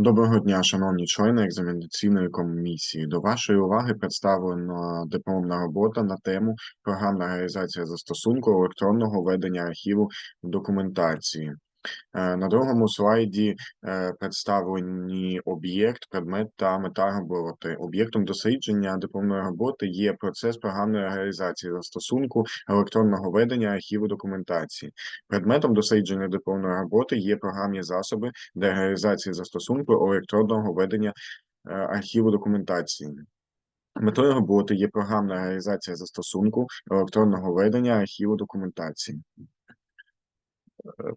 Доброго дня, шановні члени екзаменаційної комісії. До вашої уваги представлена дипломна робота на тему програмна реалізація застосунку електронного ведення архіву документації. Е, На другому слайді е, представлені об'єкт, предмет та мета роботи. Об'єктом дослідження дипломної роботи є процес програмної реалізації застосунку електронного ведення архіву документації. Предметом дослідження дипломної роботи є програмні засоби для реалізації застосунку електронного ведення е, архіву документації. Метою роботи є програмна реалізація застосунку електронного ведення архіву документації.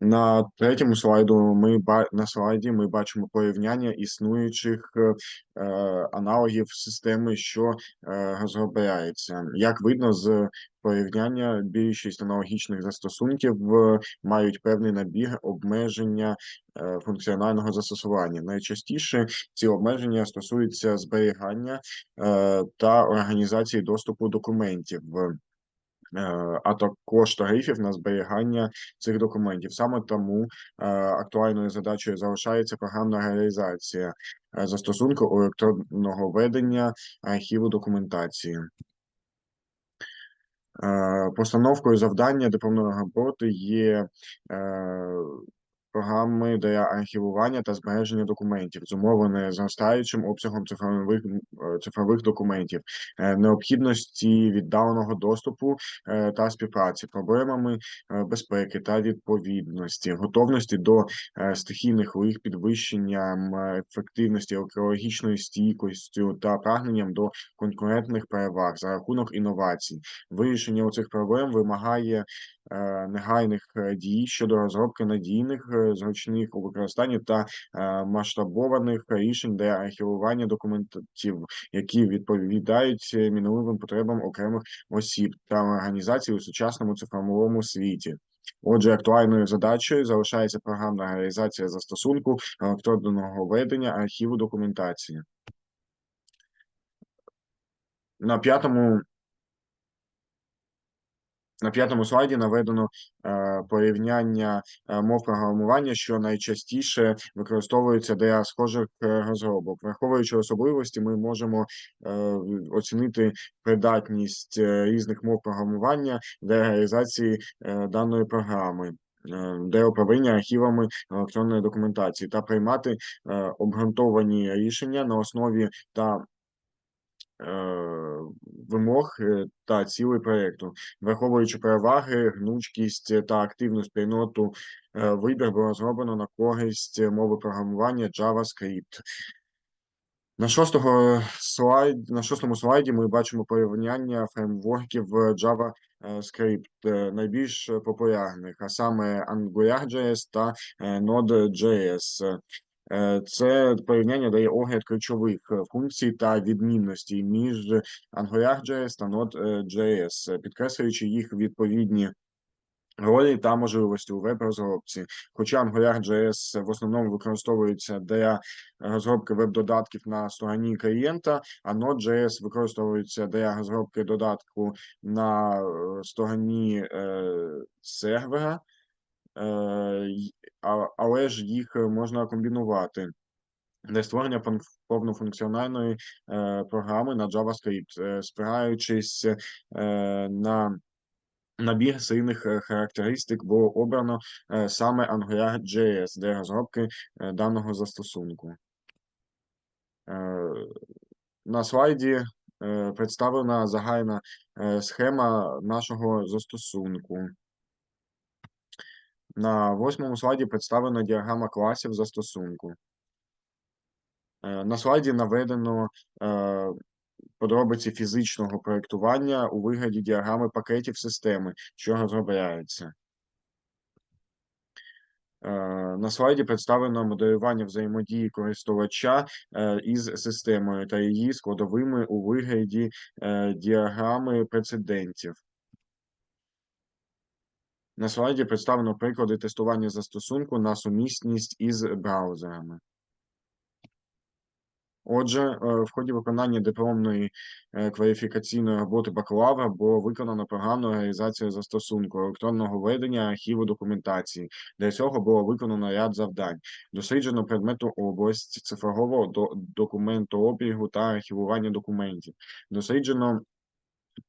На третьому слайду ми на слайді ми бачимо порівняння існуючих е, е, аналогів системи, що е, розробляється. Як видно з порівняння, більшість аналогічних застосунків е, мають певний набір обмеження е, функціонального застосування. Найчастіше ці обмеження стосуються зберігання е, та організації доступу документів. Е, А також тарифів на зберігання цих документів. Саме тому е, актуальною задачею залишається програмна реалізація е, застосунку електронного ведення архіву документації. Постановкою завдання дипломної роботи є програми для архівування та збереження документів, зумовлене зростаючим обсягом цифрових е, цифрових документів, е, необхідності віддаленого доступу е, та співпраці, проблемами безпеки та відповідності, готовності до стихійних лих, підвищенням ефективності, екологічною стійкістю та прагненням до конкурентних переваг за рахунок інновацій. Вирішення цих проблем вимагає негайних дій щодо розробки надійних, е, зручних у використанні та е, масштабованих рішень для архівування документів, які відповідають мінливим потребам окремих осіб та організацій у сучасному цифровому світі. Отже, актуальною задачею залишається програмна реалізація застосунку електронного ведення архіву документації. На п'ятому на п'ятому слайді наведено е, порівняння е, мов програмування, що найчастіше використовуються для схожих е, розробок. Враховуючи особливості, ми можемо е, оцінити придатність різних мов програмування для реалізації даної програми. Для управління архівами електронної документації та приймати обґрунтовані рішення на основі та вимог е, та цілей проєкту, враховуючи переваги, гнучкість е, та активну спільноту, е, вибір було зроблено на користь е, мови програмування JavaScript. На слайд, на шостому слайді ми бачимо порівняння фреймворків е, JavaScript е, найбільш популярних, а саме AngularJS та е, Node.js. Е, Це порівняння дає огляд ключових е, функцій та відмінностей між AngularJS та Node.js, підкреслюючи їх відповідні ролі та можливості у веб-розробці. Хоча AngularJS в основному використовується для розробки веб-додатків на стороні клієнта, а Node.js використовується для розробки додатку на е, стороні е, сервера. Е, але ж їх можна комбінувати для створення повнофункціональної е, програми на JavaScript, е, спираючись е, на набір сильних е, характеристик, було обрано е, саме AngularJS для розробки е, даного застосунку. Е, На слайді е, представлена загальна е, схема нашого застосунку. На восьмому слайді представлена діаграма класів застосунку. Е, На слайді наведено е, подробиці фізичного проєктування у вигляді діаграми пакетів системи, що розробляється. Е, На слайді представлено моделювання взаємодії користувача із системою та її складовими у вигляді діаграми прецедентів. На слайді представлено приклади тестування застосунку на сумісність із браузерами. Отже, е, в ході виконання дипломної е, кваліфікаційної роботи бакалавра було виконано програмну організацію застосунку електронного ведення архіву документації. Для цього було виконано ряд завдань. Досліджено предмету область цифрового до- документообігу та архівування документів. Досліджено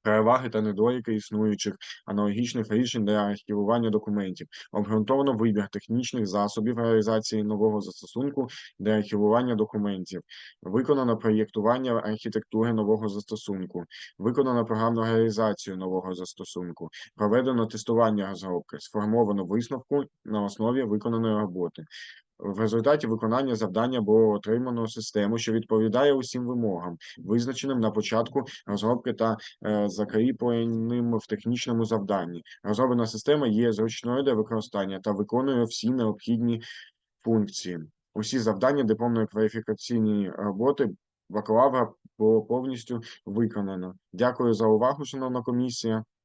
переваги та недоліки існуючих аналогічних рішень для архівування документів. Обґрунтовано вибір технічних засобів реалізації нового застосунку для архівування документів. Виконано проєктування архітектури нового застосунку. Виконано програмну реалізацію нового застосунку. Проведено тестування розробки. Сформовано висновку на основі виконаної роботи. В результаті виконання завдання було отримано систему, що відповідає усім вимогам, визначеним на початку розробки та е, закріпленим в технічному завданні. Розроблена система є зручною для використання та виконує всі необхідні функції. Усі завдання дипломної кваліфікаційної роботи бакалавра було повністю виконано. Дякую за увагу, шановна комісія.